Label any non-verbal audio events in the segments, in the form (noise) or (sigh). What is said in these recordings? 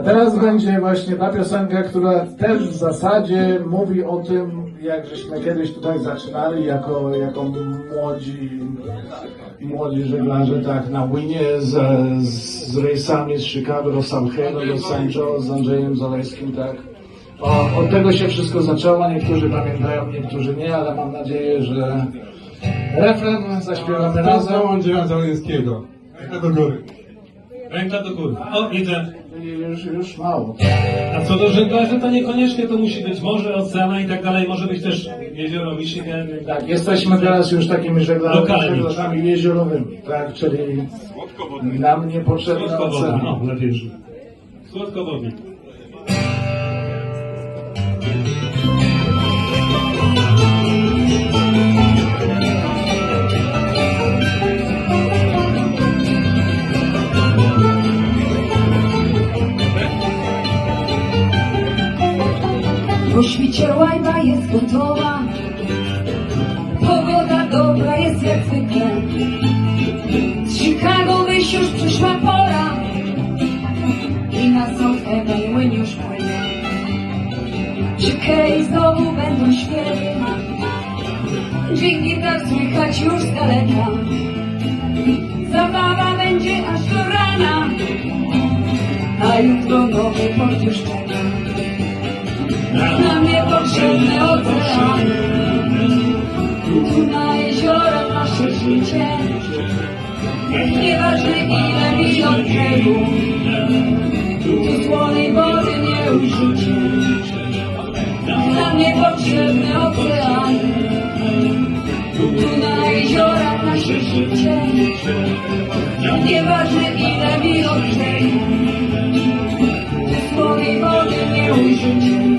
A teraz będzie właśnie ta piosenka, która też w zasadzie mówi o tym, jak żeśmy kiedyś tutaj zaczynali jako, jako młodzi, młodzi żeglarze, tak, na Winie z, z, rejsami z Chicago do San Diego, do. Joe z Andrzejem Zaleskim, tak. O, od tego się wszystko zaczęło, niektórzy pamiętają, niektórzy nie, ale mam nadzieję, że refren zaśpiewamy razem. za Andrzeja Załęckiego. Ręka do góry. Ręka do góry. O, idę. Już, już mało. A co do żeglarzy, to niekoniecznie to musi być morze, oceana i tak dalej. Może być też jezioro Michigan. Tak, jesteśmy teraz już takimi żeglarzami, Lokalni. żeglarzami jeziorowymi, tak, czyli nam niepotrzebne Słodkowodny. oceany. O, lepiej już. Po świcie łajba jest gotowa, pogoda dobra jest jak zwykle. Z Chicago wyjść już przyszła pora i na South Avenue już płynie. Kei znowu będą śpiewy, dźwięk gitar słychać już z daleka. Zabawa będzie aż do rana, a jutro nowy port już czeka. Życie Nieważne ile od brzegu Tu słonej wody nie użycie Nam niepotrzebny ocean. Tu na jeziorach nasze życie Nieważne ile od brzegu Tu słonej wody nie użycie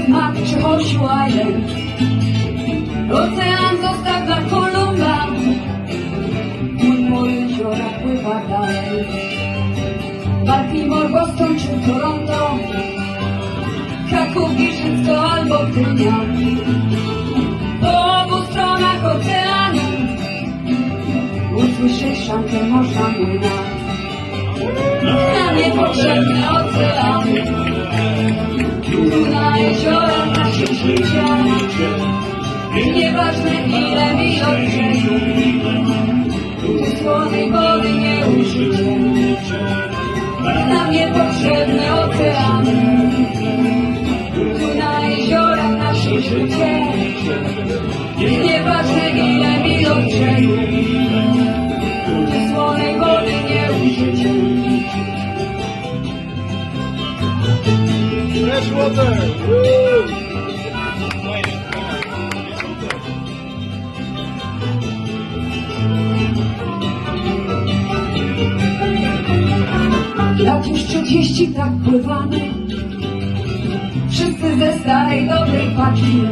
Czy Horseshoe Island Ocean zostaw dla Kolumba Mój po jeziora pływa dalej. Baltimore, Boston czy Toronto. Kraków, Giżycko albo Gdynia. Po obu stronach oceanu Usłyszeć szankę morza młyna. Nam niepotrzebny ocean Tu na jeziorach nasze życie. Nieważne ile mil od brzegu Tu słonej wody nie użycie Nam niepotrzebny ocean Lat już trzydzieści tak pływamy Wszyscy ze starej dobrej paczki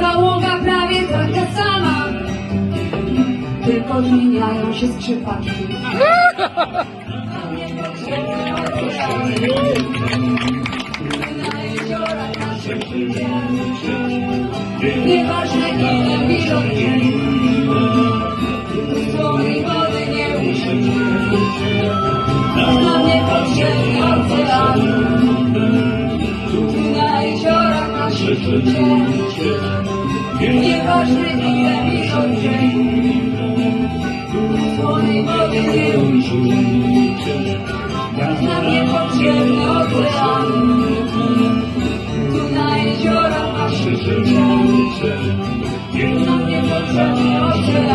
Załoga prawie taka sama Tylko zmieniają się skrzypaczki Na (laughs) Nieważne ile milą Słonej wody nie użycie nam niepotrzebny ocean Tu na jeziorach nasze życie Nieważne mi od brzegu Słonej wody nie użycie Amen.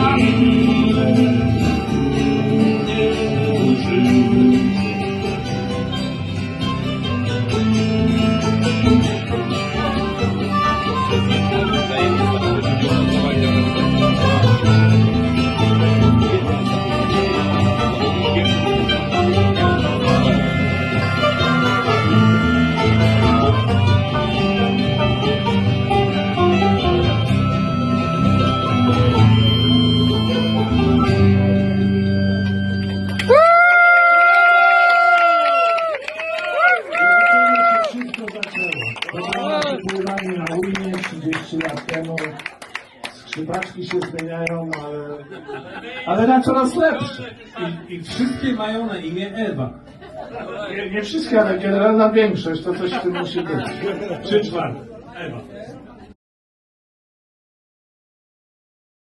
Nami na ujnie 30 lat temu. Skrzypaczki się zmieniają, ale, ale na coraz lepsze. I, I wszystkie mają na imię Ewa. Nie, nie wszystkie, ale generalna większość, to coś w tym musi być. Trzy czwarte. Ewa.